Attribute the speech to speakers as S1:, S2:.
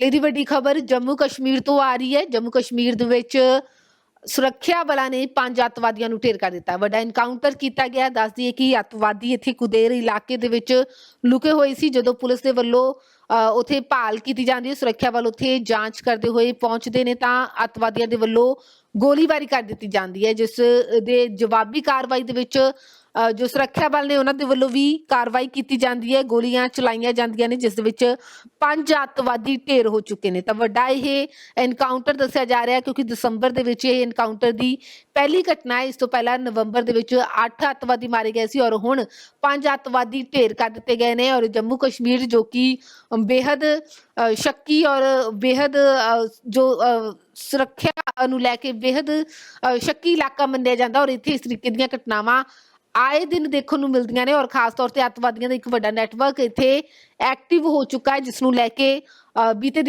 S1: ਇਹਦੀ ਵੱਡੀ ਖਬਰ ਜੰਮੂ ਕਸ਼ਮੀਰ ਤੋਂ ਆ ਰਹੀ ਹੈ। ਜੰਮੂ ਕਸ਼ਮੀਰ ਦੇ ਵਿੱਚ ਸੁਰੱਖਿਆ ਬਲਾਂ ਨੇ ਪੰਜ ਅੱਤਵਾਦੀਆਂ ਨੂੰ ਢੇਰ ਕਰ ਦਿੱਤਾ। ਵੱਡਾ ਇਨਕਾਊਂਟਰ ਕੀਤਾ ਗਿਆ। ਦੱਸਦੀ ਹੈ ਕਿ ਅੱਤਵਾਦੀ ਇੱਥੇ ਕੁਦੇਰ ਇਲਾਕੇ ਦੇ ਵਿੱਚ ਲੁਕੇ ਹੋਏ ਸੀ, ਜਦੋਂ ਪੁਲਿਸ ਦੇ ਵੱਲੋਂ ਉੱਥੇ ਭਾਲ ਕੀਤੀ ਜਾਂਦੀ ਹੈ, ਸੁਰੱਖਿਆ ਬਲ ਉੱਥੇ ਜਾਂਚ ਕਰਦੇ ਹੋਏ ਪਹੁੰਚਦੇ ਨੇ ਤਾਂ ਅੱਤਵਾਦੀਆਂ ਦੇ ਵੱਲੋਂ ਗੋਲੀਬਾਰੀ ਕਰ ਦਿੱਤੀ ਜਾਂਦੀ ਹੈ, ਜਿਸ ਦੇ ਜਵਾਬੀ ਕਾਰਵਾਈ ਦੇ ਵਿੱਚ ਜੋ ਸੁਰੱਖਿਆ ਬਲ ਨੇ ਉਹਨਾਂ ਦੇ ਵੱਲੋਂ ਵੀ ਕਾਰਵਾਈ ਕੀਤੀ ਜਾਂਦੀ ਹੈ, ਗੋਲੀਆਂ ਚਲਾਈਆਂ ਜਾਂਦੀਆਂ ਨੇ, ਜਿਸ ਦੇ ਵਿੱਚ ਪੰਜ ਅੱਤਵਾਦੀ ਢੇਰ ਹੋ ਚੁੱਕੇ ਨੇ। ਤਾਂ ਵੱਡਾ ਇਹ ਐਨਕਾਊਂਟਰ ਦੱਸਿਆ ਜਾ ਰਿਹਾ ਕਿਉਂਕਿ ਦਸੰਬਰ ਦੇ ਵਿੱਚ ਇਹ ਐਨਕਾਊਂਟਰ ਦੀ ਪਹਿਲੀ ਘਟਨਾ ਹੈ, ਇਸ ਤੋਂ ਪਹਿਲਾਂ ਨਵੰਬਰ ਦੇ ਵਿੱਚ 8 ਅੱਤਵਾਦੀ ਮਾਰੇ ਗਏ ਸੀ ਔਰ ਹੁਣ ਪੰਜ ਅੱਤਵਾਦੀ ਢੇਰ ਕਰ ਦਿੱਤੇ ਗਏ ਨੇ ਔਰ ਜੰਮੂ ਕਸ਼ਮੀਰ ਜੋ ਕਿ ਬੇहद ਸ਼ੱਕੀ ਔਰ ਬੇहद ਜੋ ਸੁਰੱਖਿਆ ਨੂੰ ਲੈ ਕੇ ਬੇहद ਸ਼ੱਕੀ ਇਲਾਕਾ ਮੰਨਿਆ ਜਾਂਦਾ ਔਰ ਇੱਥੇ ਇਸ ਤਰੀਕੇ ਦੀਆਂ ਘਟਨਾਵਾਂ ਆਏ ਦਿਨ ਦੇਖਣ ਨੂੰ ਮਿਲਦੀਆਂ ਨੇ ਔਰ ਖਾਸ ਤੌਰ ਤੇ ਅੱਤਵਾਦੀਆਂ ਦਾ ਇੱਕ ਵੱਡਾ ਨੈਟਵਰਕ ਇੱਥੇ ਐਕਟਿਵ ਹੋ ਚੁੱਕਾ ਹੈ ਜਿਸ ਨੂੰ ਲੈ ਕੇ ਬੀਤੇ ਦਿਨ